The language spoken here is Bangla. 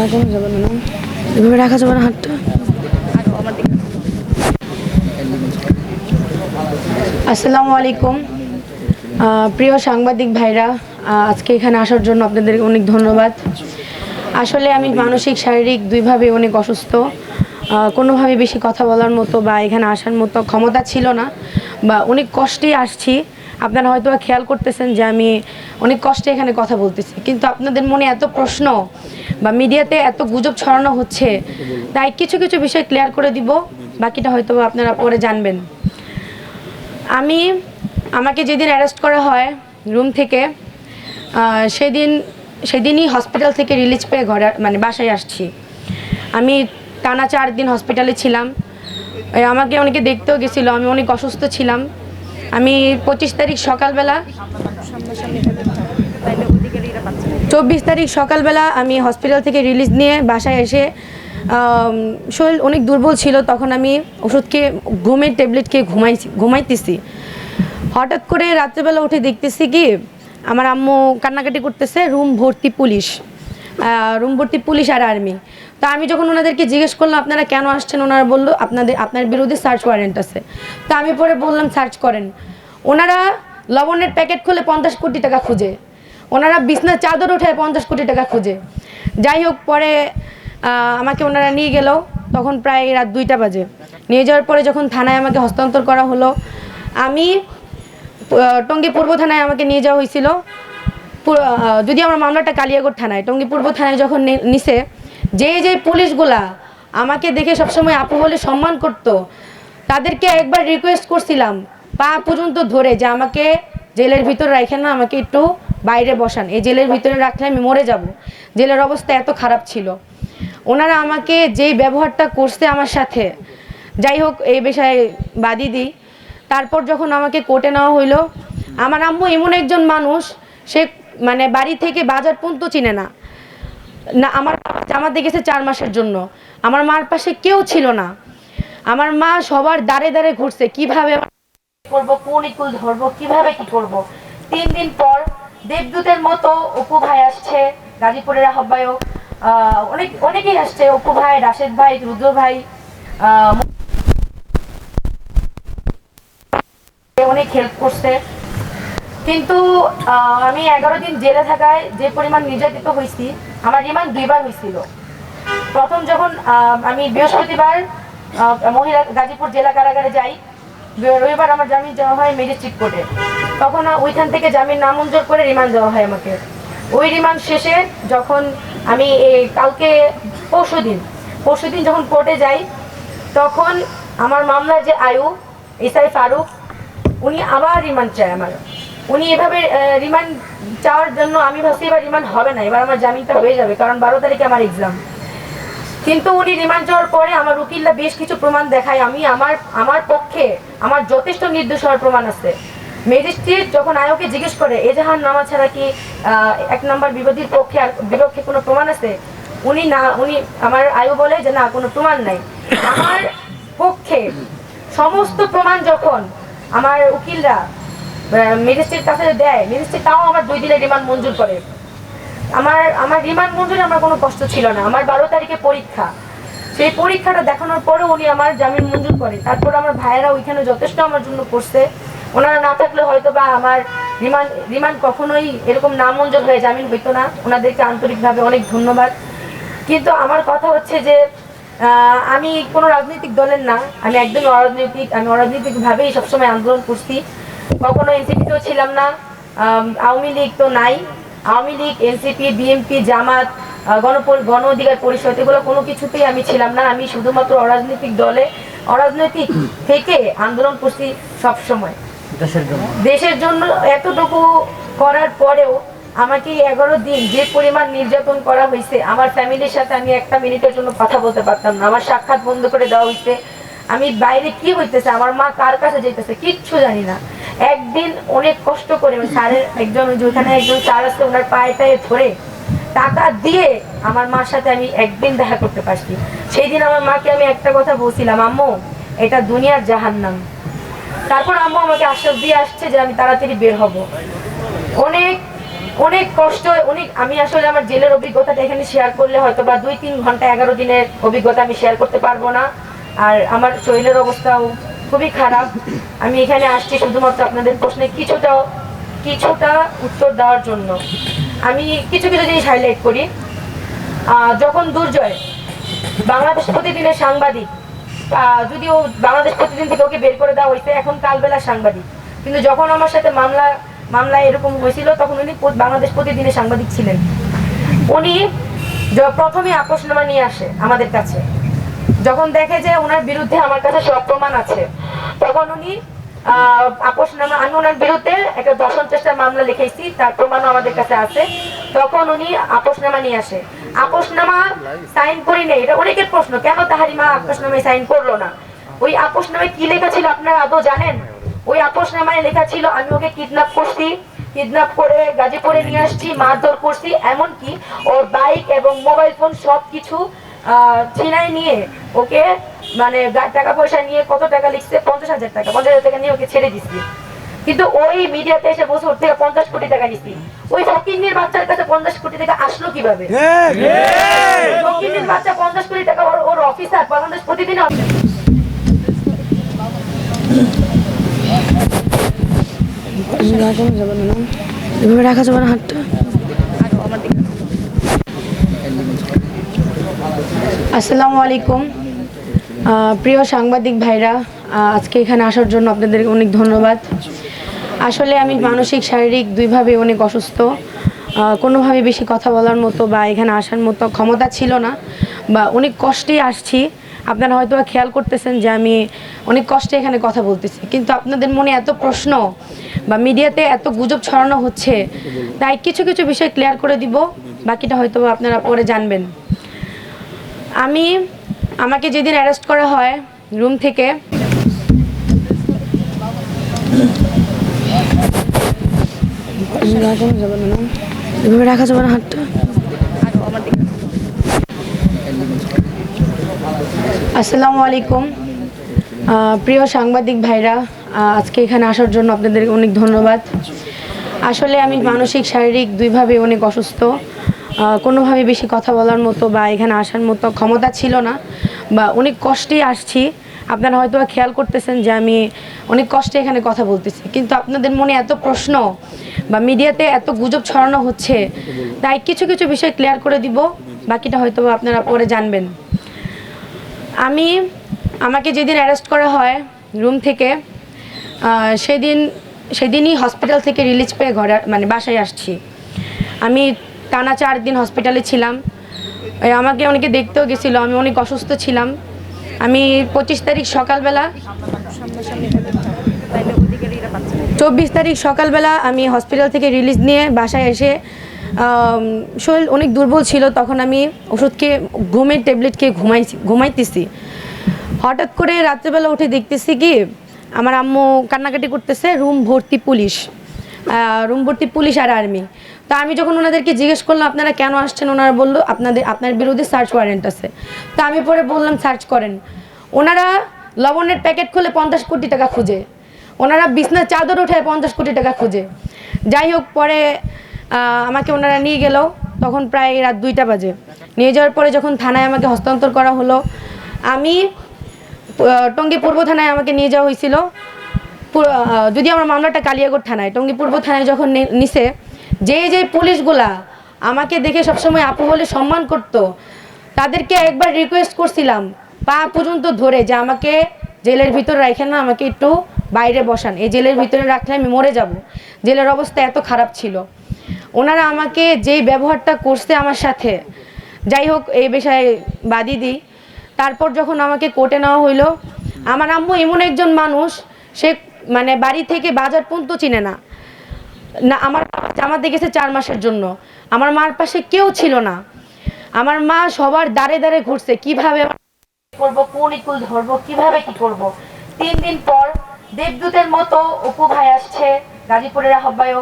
রাখা যাবে না আসসালামু আলাইকুম। প্রিয় সাংবাদিক ভাইরা আজকে এখানে আসার জন্য আপনাদের অনেক ধন্যবাদ। আসলে আমি মানসিক, শারীরিক দুইভাবে অনেক অসুস্থ। কোনোভাবে বেশি কথা বলার মতো বা এখানে আসার মতো ক্ষমতা ছিল না বা অনেক কষ্টেই আসছি। আপনারা হয়তো খেয়াল করতেছেন যে আমি অনেক কষ্টে এখানে কথা বলতেছি, কিন্তু আপনাদের মনে এত প্রশ্ন বা মিডিয়াতে এত গুজব ছড়ানো হচ্ছে, তাই কিছু কিছু বিষয় ক্লিয়ার করে দিব, বাকিটা হয়তো আপনারা পরে জানবেন। আমি, আমাকে যেদিন অ্যারেস্ট করা হয় রুম থেকে সেদিন, সেদিনই হসপিটাল থেকে রিলিজ পেয়ে ঘরে মানে বাসায় আসছি। আমি টানা চার দিন হসপিটালে ছিলাম। আমাকে অনেকে দেখতেও গেছিল, আমি অনেক অসুস্থ ছিলাম। আমি পঁচিশ তারিখ সকালবেলা চব্বিশ তারিখ সকালবেলা আমি হসপিটাল থেকে রিলিজ নিয়ে বাসায় এসে শরীর অনেক দুর্বল ছিল, তখন আমি ওষুধকে, ঘুমের ট্যাবলেট খেয়ে ঘুমাইছি, ঘুমাইতেছি। হঠাৎ করে রাত্রেবেলা উঠে দেখতেছি কি, আমার আম্মু কান্নাকাটি করতেছে, রুম ভর্তি পুলিশ। রুম ভর্তি পুলিশ আর আর্মি। তা আমি যখন ওনাদেরকে জিজ্ঞেস করলাম, আপনারা কেন আসছেন? ওনারা বলল, আপনাদের, আপনার বিরুদ্ধে সার্চ ওয়ারেন্ট আছে। তা আমি পরে বললাম সার্চ করেন। ওনারা লবণের প্যাকেট খুলে পঞ্চাশ কোটি টাকা খুঁজে। ওনারা বিছনার চাদর উঠায় পঞ্চাশ কোটি টাকা খুঁজে। যাই হোক, পরে আমাকে ওনারা নিয়ে গেল। তখন প্রায় রাত দুইটা বাজে। নিয়ে যাওয়ার পরে যখন থানায় আমাকে হস্তান্তর করা হলো, আমি টঙ্গী পূর্ব থানায় আমাকে নিয়ে যাওয়া হয়েছিল। যদি আমার মামলাটা কালিয়াগড় থানায় টঙ্গী পূর্ব থানায় যখন নিছে, যে যে পুলিশগুলা আমাকে দেখে সবসময় আপু বলে সম্মান করত, তাদেরকে একবার রিকোয়েস্ট করছিলাম, পা পর্যন্ত ধরে যে আমাকে জেলের ভিতর রাখেন না, আমাকে একটু বাইরে বসান। এই জেলের ভিতরে রাখলে আমি মরে যাব। জেলের অবস্থা এত খারাপ ছিল। ওনারা আমাকে যেই ব্যবহারটা করছে আমার সাথে, যাই হোক এই বিষয়ে বাদই দিই। তারপর যখন আমাকে কোর্টে নেওয়া হইল, আমার আম্মু এমন একজন মানুষ, সে মানে বাড়ি থেকে বাজার পর্যন্ত চিনে না। না আমার জামাতে গেছে চার মাসের জন্য। আমার মার পাশে কেউ ছিল না। আমার মা সবার দাঁড়ে দাঁড়ে ঘুরছে কীভাবে কোন ইকুল ধরবো কীভাবে কি তিন দিন পর দেবদূতের মতো অপু ভাই আসছে গাজীপুরের আহ্বায়ক। আহ, অনেক অনেকেই আসছে অপু ভাই রাশেদ ভাই রুদ্র ভাই অনেক হেল্প করছে। কিন্তু আমি এগারো দিন জেলে থাকায় যে পরিমাণ নির্যাতিত হয়েছি, আমার রিমান্ড দুইবার হয়েছিল। প্রথম যখন আমি বৃহস্পতিবার মহিলা গাজীপুর জেলা কারাগারে যাই রবিবার আমার জামিন দেওয়া হয় ম্যাজিস্ট্রেট কোর্টে। তখন ওইখান থেকে জামিন নামঞ্জুর করে রিমান্ড দেওয়া হয় আমাকে। ওই রিমান্ড শেষে যখন আমি কালকে পরশু দিন পরশু দিন যখন কোর্টে যাই, তখন আমার মামলার যে আয়ু এসআই ফারুক, উনি আবার রিমান্ড চায় আমার। উনি এভাবে রিমান্ড চাওয়ার জন্য আমি ভাবছি এবার রিমান্ড হবে না, এবার আমার জামিনটা হয়ে যাবে, কারণ বারো তারিখে আমার এক্সাম কিন্তু উনি রিমান্ড যাওয়ার পরে আমার উকিলরা বেশ কিছু প্রমাণ দেখায়, আমি আমার আমার পক্ষে আমার যথেষ্ট নির্দোষ হওয়ার প্রমাণ আছে। ম্যাজিস্ট্রেট যখন আয়োকে জিজ্ঞেস করে, এজাহার নামা ছাড়া কি এক নম্বর বিরোধীর পক্ষে আর, বিপক্ষে কোনো প্রমাণ আছে? উনি না, উনি, আমার আয়ু বলে যে না, কোনো প্রমাণ নাই। আমার পক্ষে সমস্ত প্রমাণ যখন আমার উকিলরা ম্যাজিস্ট্রেট কাছে দেয়। ম্যাজিস্ট্রেট তাও আমার দুই দিনের রিমান্ড মঞ্জুর করে। আমার আমার রিমান্ড মঞ্জুরে আমার কোনো কষ্ট ছিল না। আমার বারো তারিখে পরীক্ষা। সেই পরীক্ষাটা দেখানোর পরেও উনি আমার জামিন মঞ্জুর করে। তারপর আমার ভাইয়েরা ওইখানে যথেষ্ট আমার জন্য করছে। ওনারা না থাকলে হয়তো বা আমার রিমান্ড রিমান্ড কখনোই এরকম না মঞ্জুর হয়ে জামিন হইতো না। ওনাদেরকে আন্তরিকভাবে অনেক ধন্যবাদ। কিন্তু আমার কথা হচ্ছে যে আমি কোনো রাজনৈতিক দলের না। আমি একদমই অরাজনৈতিক, আমি অরাজনৈতিকভাবেই সবসময় আন্দোলন করছি। কখনো এনসিপিতেও ছিলাম না। আওয়ামী লীগ তো নাই। আওয়ামী লীগ এনসিপি বিএনপি জামাত গণপ- গণ অধিকার পরিষদ এগুলো কোনো কিছুতেই আমি ছিলাম না। আমি শুধুমাত্র অরাজনৈতিক দলে অরাজনৈতিক থেকে আন্দোলন করছি সব সময় দেশের জন্য। দেশের জন্য এতটুকু করার পরেও আমাকে এগারো দিন যে পরিমাণ নির্যাতন করা হয়েছে আমার ফ্যামিলির সাথে আমি একটা মিনিটের জন্য কথা বলতে পারতাম না। আমার সাক্ষাৎ বন্ধ করে দেওয়া হয়েছে। আমি বাইরে কি হইতেছে? আমার মা কার কাছে যেতেছে কিচ্ছু জানি না। একদিন অনেক কষ্ট করে স্যারের একজন যেখানে একজন স্যার আছে, ওনার পায়ে টায়ে ধরে টাকা দিয়ে আমার মার সাথে আমি একদিন দেখা করতে পারছি। সেই দিন আমার মাকে আমি একটা কথা বলছিলাম, আম্মু, এটা দুনিয়ার জাহান্নাম। তারপর আম্মু আমাকে আশ্বাস দিয়ে আসছে যে আমি তাড়াতাড়ি বের হব। অনেক অনেক কষ্ট, অনেক, আমি আসলে আমার জেলের অভিজ্ঞতাটা এখানে শেয়ার করলে হয়তো বা দুই, তিন ঘণ্টা, এগারো দিনের অভিজ্ঞতা আমি শেয়ার করতে পারব না। আর আমার শরীরের অবস্থাও খুবই খারাপ। আমি এখানে আসছি শুধুমাত্র আপনাদের প্রশ্নে কিছুটা কিছুটা উত্তর দেওয়ার জন্য। আমি কিছু কিছু জিনিস হাইলাইট করি। যখন দুর্জয় বাংলাদেশ প্রতিদিনের সাংবাদিক যদিও বাংলাদেশ প্রতিদিন থেকে ওকে বের করে দেওয়া হয়েছে, এখন কালবেলা সাংবাদিক। কিন্তু যখন আমার সাথে মামলা মামলা এরকম হয়েছিল, তখন উনি বাংলাদেশ প্রতিদিনের সাংবাদিক ছিলেন। উনি প্রথমে আপোষনামা নিয়ে আসে আমাদের কাছে। যখন দেখে যে ওনার বিরুদ্ধে আমার কাছে সব প্রমাণ আছে, তখন উনি আপোষনামা আমি ওনার বিরুদ্ধে একটা চেষ্টার মামলা লিখেছি, তার প্রমাণও আমাদের কাছে আছে। তখন উনি নিয়ে আসে। সাইন করি নেই, এটা অনেকের প্রশ্ন, কেন সাইন করল না? ওই কি লেখা ছিল আপনারা আদৌ জানেন? ওই আপোষনামায় লেখা ছিল, আমি ওকে কিডন্যাপ করছি কিডন্যাপ করে গাজীপুরে নিয়ে আসছি, মারধর করছি, এমনকি ওর বাইক এবং মোবাইল ফোন সব কিছু ছিনাই নিয়ে ওকে মানে টাকা পয়সা নিয়ে কত টাকা লিখছে পঞ্চাশ হাজার টাকা পঞ্চাশ হাজার টাকা নিয়ে ওকে ছেড়ে দিচ্ছি কিন্তু ওই মিডিয়াতে এসে বসে ওর থেকে পঞ্চাশ কোটি টাকা নিচ্ছি ওই ফকিন্নির বাচ্চার কাছে পঞ্চাশ কোটি টাকা আসলো কীভাবে ফকিন্নির বাচ্চা পঞ্চাশ কোটি টাকা ওর ওর অফিসার বাংলাদেশ প্রতিদিন রাখানো যাবে না এভাবে রাখা যাবে না হাতটা আসসালামু আলাইকুম। প্রিয় সাংবাদিক ভাইরা আজকে এখানে আসার জন্য আপনাদের অনেক ধন্যবাদ। আসলে আমি মানসিক, শারীরিক দুইভাবে অনেক অসুস্থ। কোনোভাবে বেশি কথা বলার মতো বা এখানে আসার মতো ক্ষমতা ছিল না বা অনেক কষ্টেই আসছি। আপনারা হয়তো খেয়াল করতেছেন যে আমি অনেক কষ্টে এখানে কথা বলতেছি। কিন্তু আপনাদের মনে এত প্রশ্ন বা মিডিয়াতে এত গুজব ছড়ানো হচ্ছে, তাই কিছু কিছু বিষয় ক্লিয়ার করে দিব। বাকিটা হয়তো আপনারা পরে জানবেন। আমি আমাকে যেদিন অ্যারেস্ট করা হয় রুম থেকে রাখা যাবে না হাতটা। আসসালামু আলাইকুম। প্রিয় সাংবাদিক ভাইরা আজকে এখানে আসার জন্য আপনাদের অনেক ধন্যবাদ। আসলে আমি মানসিক, শারীরিক দুইভাবে অনেক অসুস্থ। কোনোভাবে বেশি কথা বলার মতো বা এখানে আসার মতো ক্ষমতা ছিল না বা অনেক কষ্টেই আসছি। আপনারা হয়তো খেয়াল করতেছেন যে আমি অনেক কষ্টে এখানে কথা বলতেছি। কিন্তু আপনাদের মনে এত প্রশ্ন বা মিডিয়াতে এত গুজব ছড়ানো হচ্ছে, তাই কিছু কিছু বিষয় ক্লিয়ার করে দিব, বাকিটা হয়তো আপনারা পরে জানবেন। আমি, আমাকে যেদিন অ্যারেস্ট করা হয় রুম থেকে সেদিন, সেদিনই হসপিটাল থেকে রিলিজ পেয়ে ঘরে মানে বাসায় আসছি। আমি টানা চার দিন হসপিটালে ছিলাম। আমাকে অনেকে দেখতেও গেছিল, আমি অনেক অসুস্থ ছিলাম। আমি পঁচিশ তারিখ সকালবেলা চব্বিশ তারিখ সকালবেলা আমি হসপিটাল থেকে রিলিজ নিয়ে বাসায় এসে শরীর অনেক দুর্বল ছিল, তখন আমি ওষুধ খেয়ে ঘুমের ট্যাবলেট খেয়ে ঘুমাইছি, ঘুমাইতেছি। হঠাৎ করে রাত্রেবেলা উঠে দেখতেছি কি, আমার আম্মু কান্নাকাটি করতেছে রুম ভর্তি পুলিশ রুম ভর্তি পুলিশ আর আর্মি তো আমি যখন ওনাদেরকে জিজ্ঞেস করলাম, আপনারা কেন আসছেন? ওনারা বলল, আপনাদের, আপনার বিরুদ্ধে সার্চ ওয়ারেন্ট আছে। তো আমি পরে বললাম সার্চ করেন। ওনারা লবণের প্যাকেট খুলে পঞ্চাশ কোটি টাকা খুঁজে। ওনারা বিছনার চাদর উঠায় পঞ্চাশ কোটি টাকা খুঁজে। যাই হোক, পরে আমাকে ওনারা নিয়ে গেল। তখন প্রায় রাত দুইটা বাজে। নিয়ে যাওয়ার পরে যখন থানায় আমাকে হস্তান্তর করা হলো, আমি টঙ্গী পূর্ব থানায় আমাকে নিয়ে যাওয়া হয়েছিল। যদি আমার মামলাটা কালিয়াগড় থানায়, টঙ্গী পূর্ব থানায় যখন নিছে যে যে পুলিশগুলা আমাকে দেখে সবসময় আপু বলে সম্মান করতো, তাদেরকে একবার রিকোয়েস্ট করছিলাম, পা পর্যন্ত ধরে যে আমাকে জেলের ভিতরে রাখেন না, আমাকে একটু বাইরে বসান। এই জেলের ভিতরে রাখলে আমি মরে যাব। জেলের অবস্থা এত খারাপ ছিল। ওনারা আমাকে যেই ব্যবহারটা করছে আমার সাথে, যাই হোক এই বিষয়ে বাদই দিই। তারপর যখন আমাকে কোর্টে নেওয়া হইল, আমার আম্মু এমন একজন মানুষ, সে মানে বাড়ি থেকে বাজার পর্যন্ত চিনে না। না, আমার জামাতে গেছে চার মাসের জন্য। আমার মার পাশে কেউ ছিল না। আমার মা সবার দাঁড়ে দাঁড়ে ঘুরছে, কীভাবে করব, কোন ইকুল ধরবো, কীভাবে কি করব? তিন দিন পর দেবদূতের মতো অপু ভাই আসছে, গাজীপুরের আহ্বায়ক।